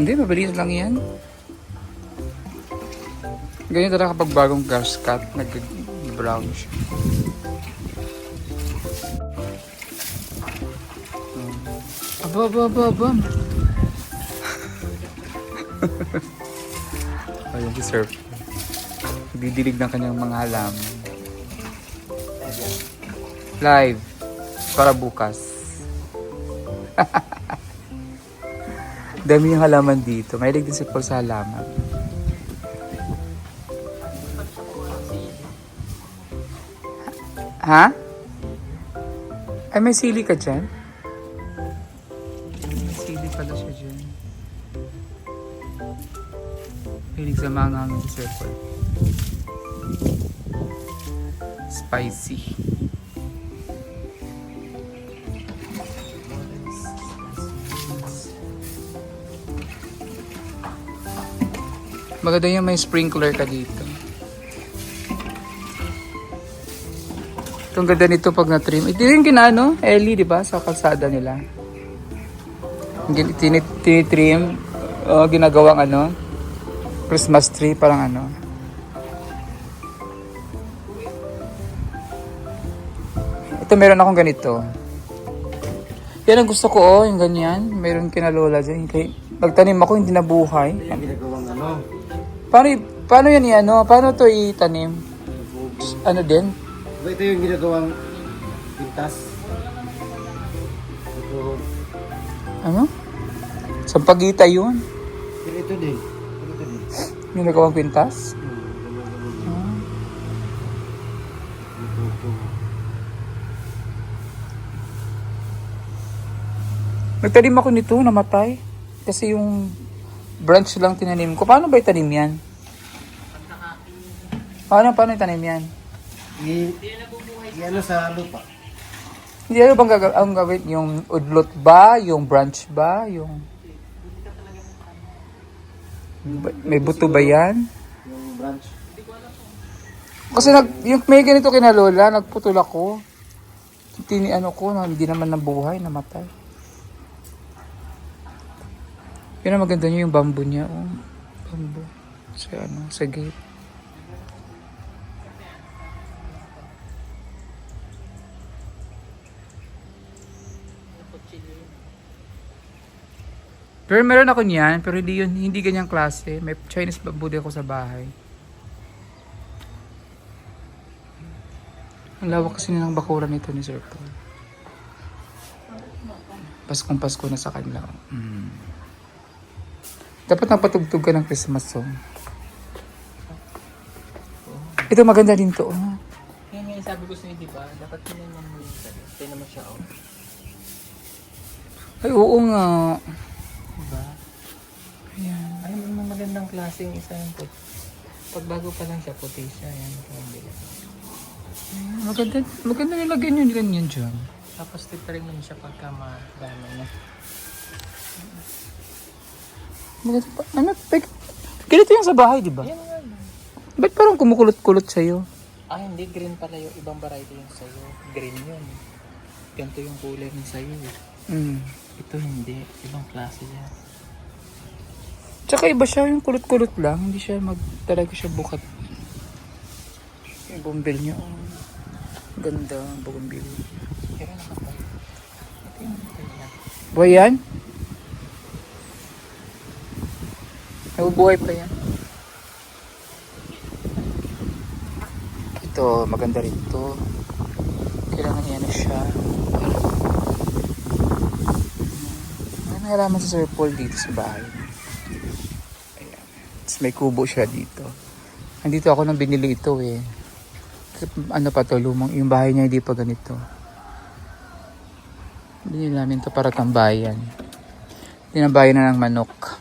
Hindi, mabilis lang yan. Ganyan talaga kapag bagong grass cut, nag-brown siya. Aba, aba, aba, aba. Ayun si Surf. Didilig ng kanyang mga halaman. Live. Para bukas. Dami yung halaman dito. Mahilig din si Paul sa halaman. Ha? Ay, may sili ka dyan? May sili pala siya dyan. Mahilig sa mga hangin si. Spicy. Maganda yung may sprinkler ka dito. Itong ganda nito pag na-trim. Ito yung kinano, Ellie, di ba? Sa kalsada nila. Tinitrim, uh, ginagawang ano, Christmas tree, parang ano. Ito, meron akong ganito. Yan ang gusto ko, oh, yung ganyan. Meron kinalola dyan. Kay, nagtanim ako, hindi nabuhay. Yung ginagawang ano, Paano, paano yan i-ano? Paano to itanim? Ano din? Diba ito yung ginagawang pintas? Ito, Ano? Sampagita yun. pero ito din. Pero ito din. Yung nagawang pintas. Hmm. Nagtanim ako nito, namatay. Kasi yung branch lang tinanim ko. Paano ba itanim yan? Paano, paano itanim yan? I, i ano sa lupa. Hindi ano bang gaga- ang gawin? Yung udlot ba? Yung branch ba? Yung... Ba- May buto ba yan? Yung branch. Kasi nag, yung may ganito kina Lola, nagputol ako. Tini ano ko, na hindi naman nabuhay, namatay. Yun ang maganda niya yung bamboo niya. Oh. Bamboo. Sa ano, sa gate. Pero meron ako niyan, pero hindi yun, hindi ganyang klase. May Chinese bamboo din ako sa bahay. Ang lawak kasi ng bakuran nito ni Sir Paul. Paskong Pasko na sa kanila. Mm. Dapat napatugtog ka ng Christmas song. Ito maganda din to. Oh. Yan nga yung sabi ko sa'yo, di ba? Dapat tinanong mo yung sabi. Tingnan mo siya, oh. Ay, oo nga. Diba? Ayan. Ay, may magandang klase yung isa yung puti. Pag bago pa lang siya, puti siya. Yan, kaya Maganda, maganda nilagyan yun ganyan dyan. Tapos titrim mo siya pagka madami na. Pa. Ano, ganito yung sa bahay, di ba? Yan nga. Ba't parang kumukulot-kulot sa'yo? Ah, hindi. Green pala yung ibang variety yung sa'yo. Green yun. Ganito yung kulay ng sa'yo. eh. Mm. Ito hindi. Ibang klase yan. Tsaka iba siya, yung kulot-kulot lang. Hindi siya mag, talaga siya bukat. Yung bumbil niya. oh. Ganda, ang bumbil. Pero nakapal. Ito yung kanya. Buhay yan? Nabubuhay pa yan. Ito, maganda rin to. Kailangan yan na siya. May nahiraman sa Sir Paul dito sa bahay. Ayan. Tapos may kubo siya dito. Nandito ako nang binili ito eh. Ano pa to, lumang, yung bahay niya hindi pa ganito. Binili namin to para tambayan. Tinabayan na ng manok.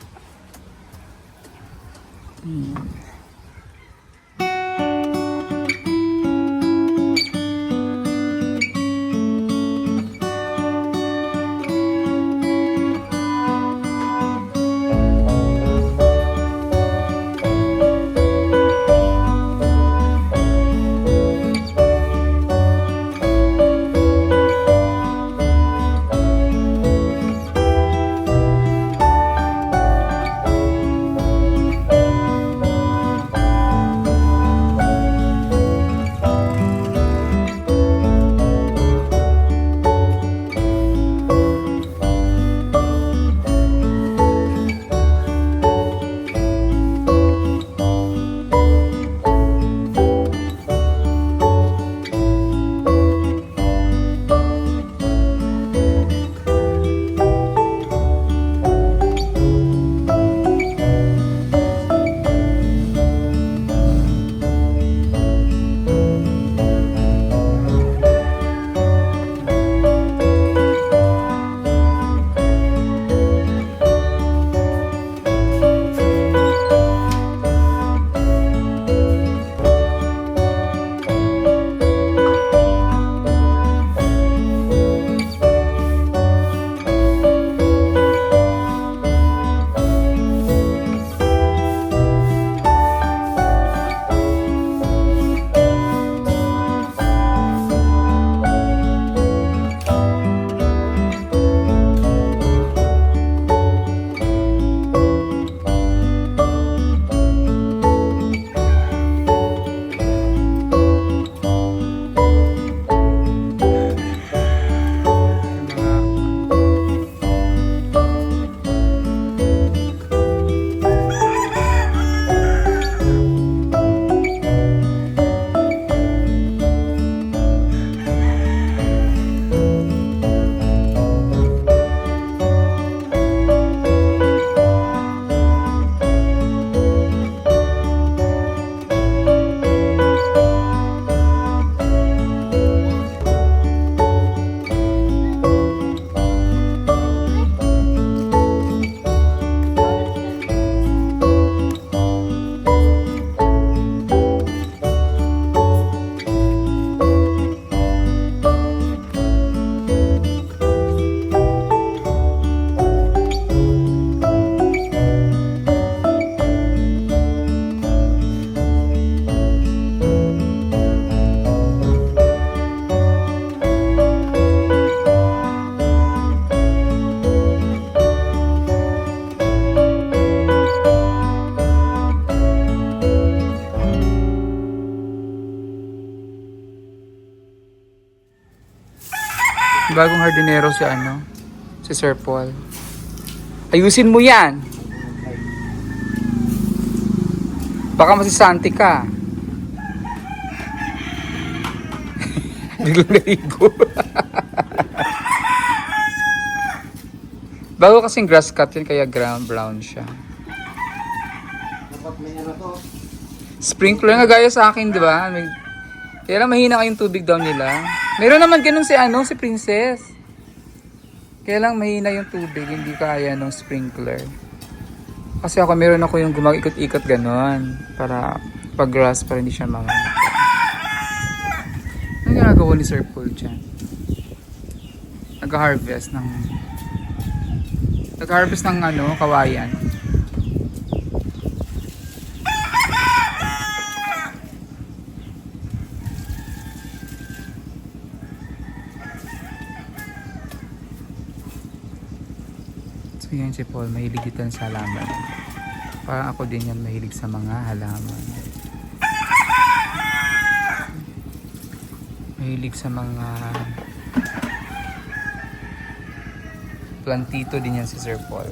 Bagong hardinero si ano, si Sir Paul. Ayusin mo yan. Baka masisanti ka. Biglang naligo. Bago kasing grass cut yun, kaya ground brown siya. Dapat may ano to. Sprinkler nga gaya sa akin, di ba? May, kaya lang mahina kayong tubig daw nila. Meron naman ganun si ano, si Princess. Kaya lang mahina yung tubig, hindi kaya ng sprinkler. Kasi ako meron ako yung gumag-ikot-ikot ganon. Para pag grass para hindi siya mamamata. Ano ginagawa ni Sir Paul dyan? Nag-harvest ng... Nag-harvest ng ano, kawayan. So yan si Paul, mahilig dito sa halaman. Parang ako din yan mahilig sa mga halaman. Mahilig sa mga plantito din yan si Sir Paul.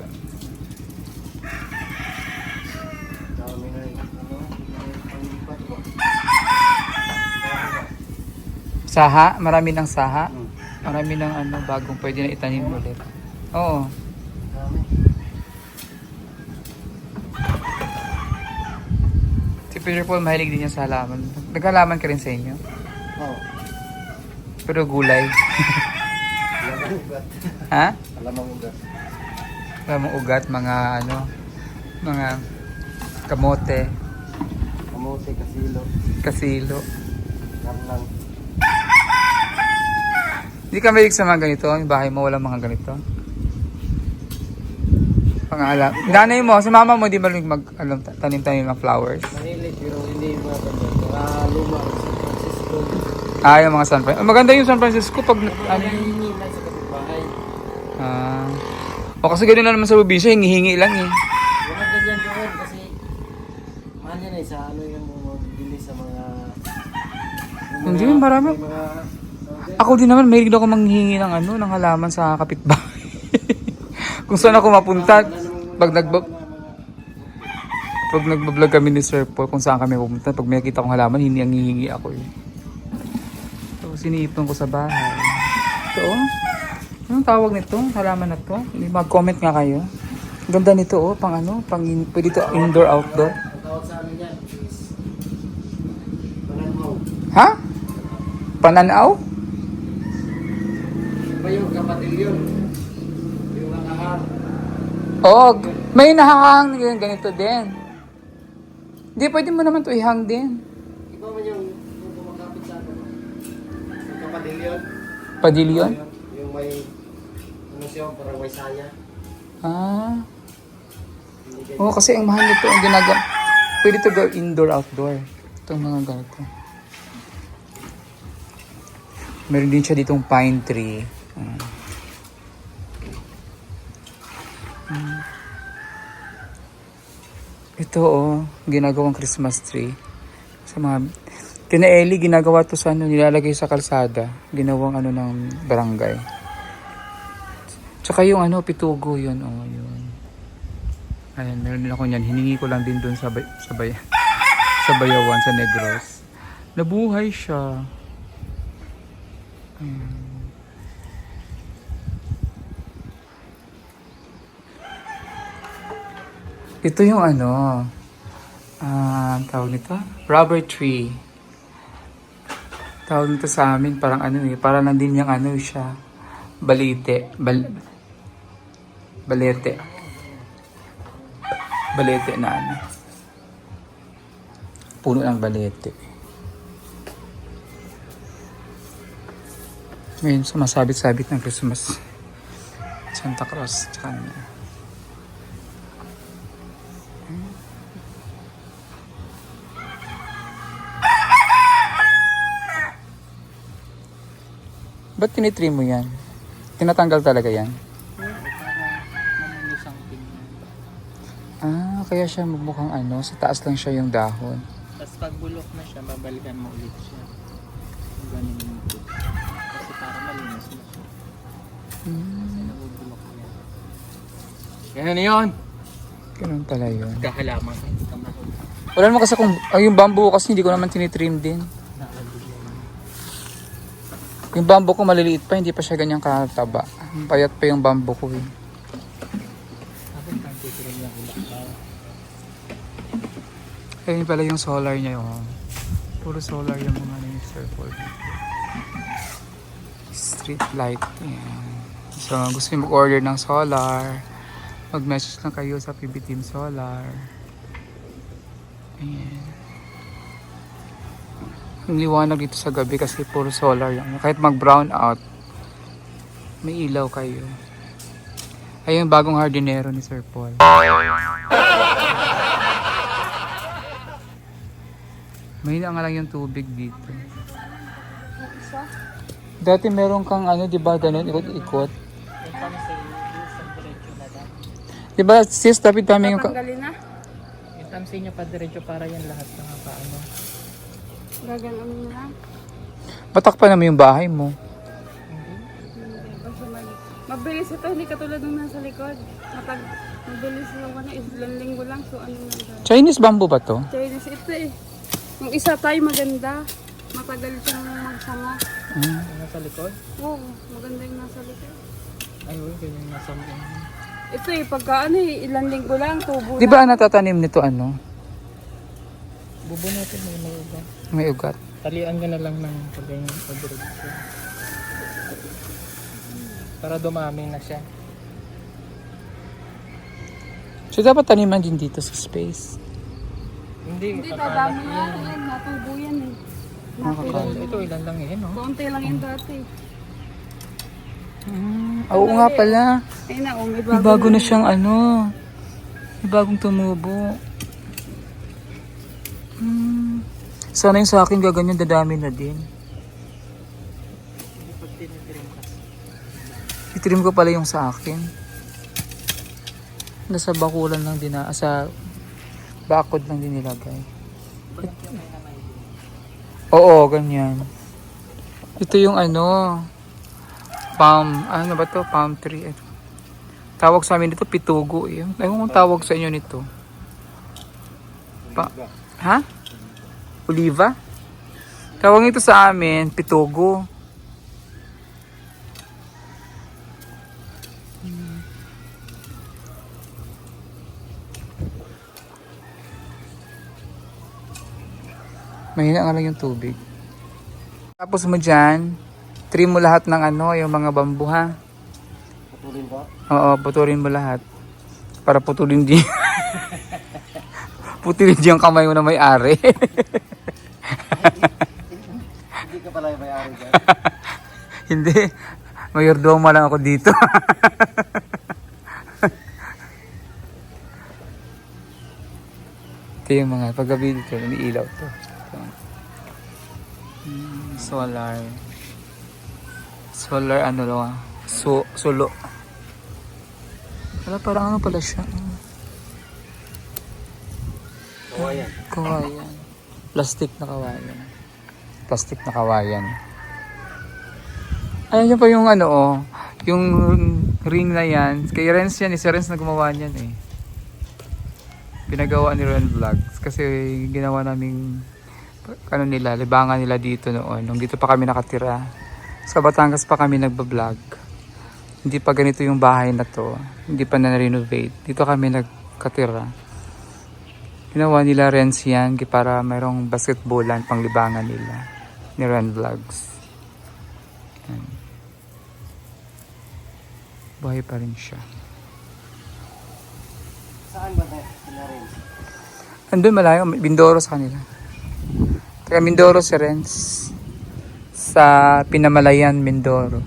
Saha, marami ng saha. Hmm. Marami ng ano, bagong pwede na itanim ulit. Oo. Dami. Si Peter Paul mahilig din yan sa halaman. Naghalaman ka rin sa inyo. Oh. Pero gulay. Alamang ugat. ha? Alamang ugat. Mga ugat, mga ano, mga kamote, Kamote, kasilo. kasilo. Karlang. Hindi ka mahilig sa mga ganito? Yung bahay mo walang mga ganito? Pangalam. Nanay mo, si mama mo, di ba mag alam, tanim-tanim ng flowers? Mahilig pero hindi mga ganyan. Mga luma. San Francisco. Ah, yung mga San Francisco. Maganda yung San Francisco pag, ano, Hinihingi lang sa kapitbahay. ah. o kasi ganun na naman sa probinsya, hingi-hingi lang eh. Mga ganyan gawin kasi mahal yan eh sa ano yung mga bili sa mga yung Hindi, marami. mga Ako din naman, mahilig ako manghingi ng ano, ng halaman sa kapitbahay. Kung saan ako mapunta, pag nagba pag nagbablog kami ni Sir Paul kung saan kami pupunta, pag may nakita kong halaman, hindi ang hihingi ako eh. So, sinipon ko sa bahay. Ito oh. Anong tawag nito? Halaman na to? Mag-comment nga kayo. Ganda nito oh, pang ano, pang in, pwede to indoor, outdoor. Ha? Pananaw? Kapatilyon. Yung nakahar. Oo, may nahahang ganito din. Hindi, pwede mo naman to ihang din. Iba man yung yung kumakapit sa ano. Yung kapatilyon. Padilyon? Yung may ano siya, parang may saya. Ah. Oo, kasi ang mahal nito, ang ginagawa. Pwede to go indoor, outdoor. Itong mga ganito. Meron din siya ditong pine tree. Ah. Ito oh, ginagawang Christmas tree. Sa mga Kina ginagawa to sa ano, nilalagay sa kalsada. Ginawang ano ng barangay. Tsaka yung ano, pitugo yun. Oh, yun. Ayan, meron din ako niyan. Hiningi ko lang din doon sa, bay, sa, bay, sa Bayawan, sa Negros. Nabuhay siya. Ayan. Ito yung ano, ah, tawag nito, rubber tree. Tawag nito sa amin, parang ano eh, parang nandun yung ano siya, balite, bal, balete. Balete na ano. Puno ng balete. Ngayon, sumasabit-sabit ng Christmas. Santa Claus. Tsaka ano. Ba't tinitrim mo yan? Tinatanggal talaga yan? Ah, kaya siya magmukhang ano, sa taas lang siya yung dahon. Tapos pag bulok na siya, babalikan mo ulit siya. Ganun yung ito. Kasi para malinis na siya. Kasi nabubulok na yan. Na yun. Ganun pala yun. Kahalaman. Wala naman kasi kung, ay, yung bamboo kasi hindi ko naman tinitrim din. Yung bamboo ko maliliit pa, hindi pa siya ganyang kataba. Payat pa yung bamboo ko eh. Ayun pala yung solar niya oh. Puro solar yung mga ni Sir Paul. Street light. Yan. So, gusto niyo mag-order ng solar. Mag-message lang kayo sa PB Team Solar. Ayan. Ang liwanag dito sa gabi kasi puro solar yan. Kahit mag-brown out, may ilaw kayo. Ayun yung bagong hardinero ni Sir Paul. Mahina nga lang yung tubig dito. Dati meron kang ano, di ba, ganun, ikot-ikot. Yung kami. Di ba, sis, dapat dami yung... Ka- Tanggalin na. Yung tamsi niya pa diretso para yan lahat ng paano. Gaganon mo na. Batak pa naman yung bahay mo. Mabilis ito, hindi katulad nung nasa likod. Matag... Mabilis lang ko na, ilang linggo lang. So ano na? Chinese bamboo ba to? Chinese ito eh. Yung isa tayo maganda. Matagal siyang magsama. Mm. Yung nasa likod? Oo, maganda yung nasa likod. Ay, uy, ganyan nasa mga. Ito eh, pagka ano eh, ilang linggo lang, tubo Di ba natatanim nito ano? Bubunutin mo may iba. May ugat. Talian ka na lang ng pagganyan sa diretso. Para dumami na siya. So dapat taniman din dito sa space. Hindi, Hindi, dadami yan. yan. Yan, natubo yan eh. Nakakalat. Ito, ilan lang yan, no? Konti lang yan dati. Mm. Oo nga pala. Ayun na, oh, may May bago, bago na siyang ano. May bagong tumubo. Hmm. Sana yung sa akin gaganyan dadami na din. Itrim ko pala yung sa akin. Nasa bakulan lang din na, sa bakod lang din nilagay. Oo, ganyan. Ito yung ano, palm, ano ba to? Palm tree. Ito. Tawag sa amin dito, pitugo. Eh. Ewan kung tawag sa inyo nito. Pa, ha? Oliva? Tawag ito sa amin, pitugo. Mahina nga lang yung tubig. Tapos mo dyan, trim mo lahat ng ano, yung mga bambu ha. Patuloy ba? Oo, putulin mo lahat. Para putulin din. putulin din yung kamay mo na may-ari. Hindi ka pala yung may-ari dyan. Hindi. Mayordoma lang ako dito. Ito yung mga paggabi dito, may ilaw to. Hmm, solar. Solar ano lang ah. So, sulo. Wala parang ano pala siya. Kawayan. Kawayan. Plastic na kawayan. Plastic na kawayan. Ayun yun pa yung ano oh. Yung ring na yan. Kay Renz yan. eh. Si Renz na gumawa niyan eh. Pinagawa ni Ren Vlogs. Kasi ginawa naming ano nila, libangan nila dito noon. Nung dito pa kami nakatira. Sa Batangas pa kami nagbablog. Hindi pa ganito yung bahay na to. Hindi pa na-renovate. Dito kami nagkatira. Ginawa nila Renz yan para mayroong basketballan pang libangan nila ni Ren Vlogs. Yan. Buhay pa rin siya. Saan ba tayo? Pinarin. Andun malayo, Mindoro sa kanila. Taga Mindoro si Renz. Sa Pinamalayan, Mindoro.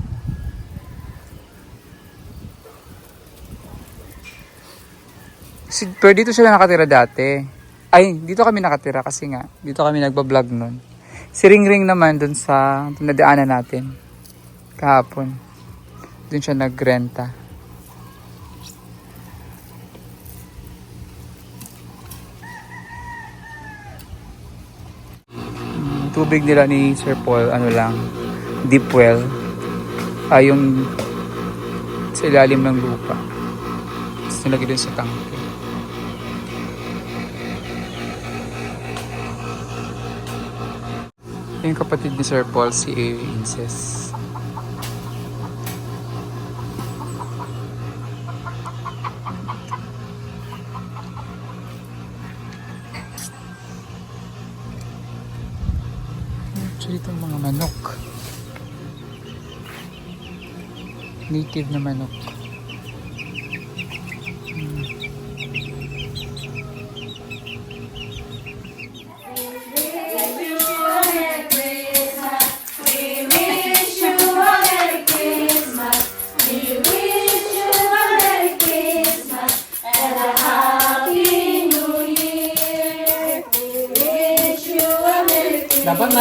Si, pero dito sila nakatira dati. Ay, dito kami nakatira kasi nga, dito kami nagbablog nun. Si Ring Ring naman dun sa nadaanan natin. Kahapon. Dun siya nagrenta. Tubig nila ni Sir Paul, ano lang, deep well. Ay, yung sa ilalim ng lupa. Tapos nilagay dun sa tangke. Yung kapatid ni Sir Paul, si Avery Inces. Actually, mga manok. Native na manok.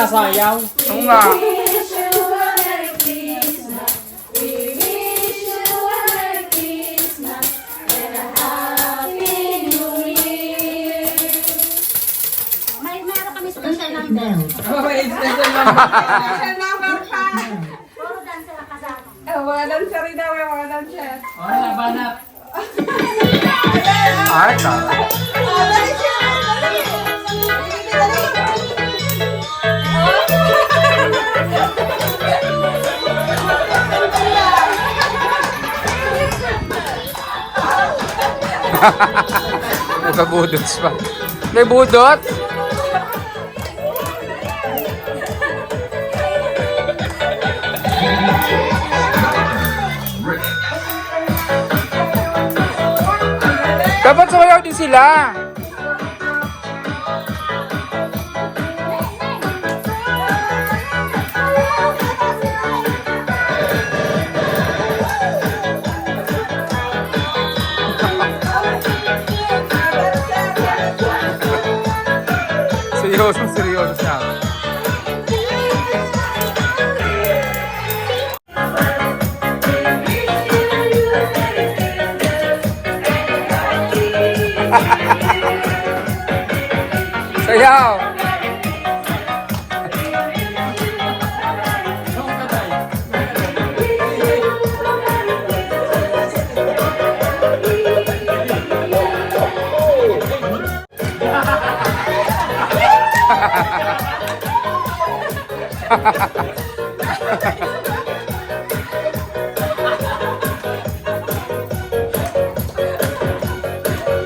Nasayaw. Oo nga. May meron kami special number. Puro dancer Nagkabudots pa. May budot? Dapat sumayaw din sila. serioso, serioso.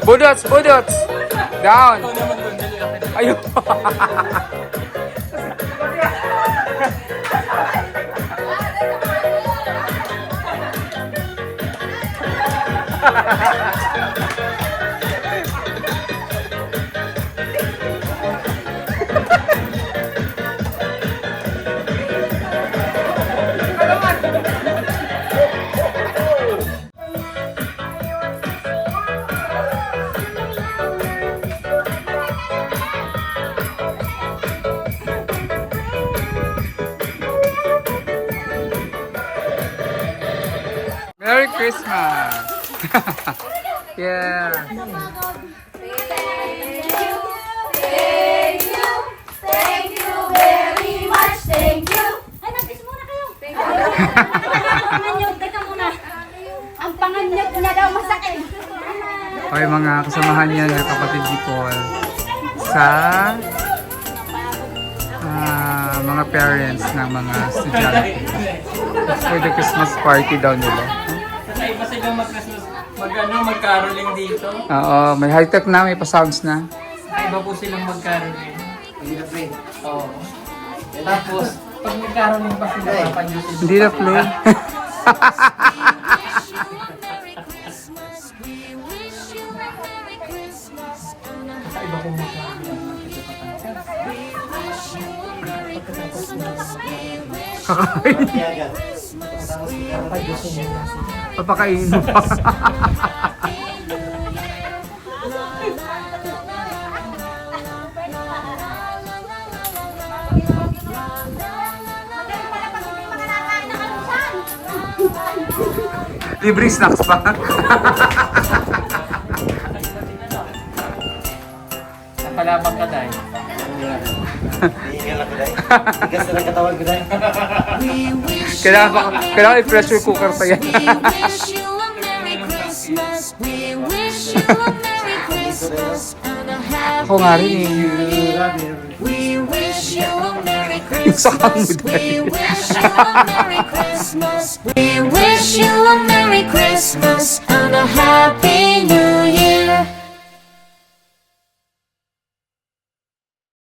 Budots, budots! Down! Ayun! Thank you. Ang panganyog niya daw masakit. Okay, mga kasamahan niya na kapatid ni Paul sa ah, mga parents ng mga estudyante. For the Christmas party daw nila. Iba silang mag-Christmas, mag-ano, mag-caroling dito. Oo, may high-tech na, may pa-sounds na. Sa iba po silang mag-caroling. Oo. Tapos, pag nag-caroling pa sila, papayusin. Hindi na play. Sa iba po mag-caroling. Kakain. Papayusin nila. Papakainin mo pa. Libre snacks pa. Napalabang ka dahil. Tigas na katawan ko dahil. Kailangan, ba, kailangan i-pressure cooker pa yan. We wish you a Merry Christmas. We wish you a Merry Christmas and a Happy Ako nga rin eh. We wish you a Merry Sa kamo Christmas. dahil. We wish you a Merry Christmas. A and a Happy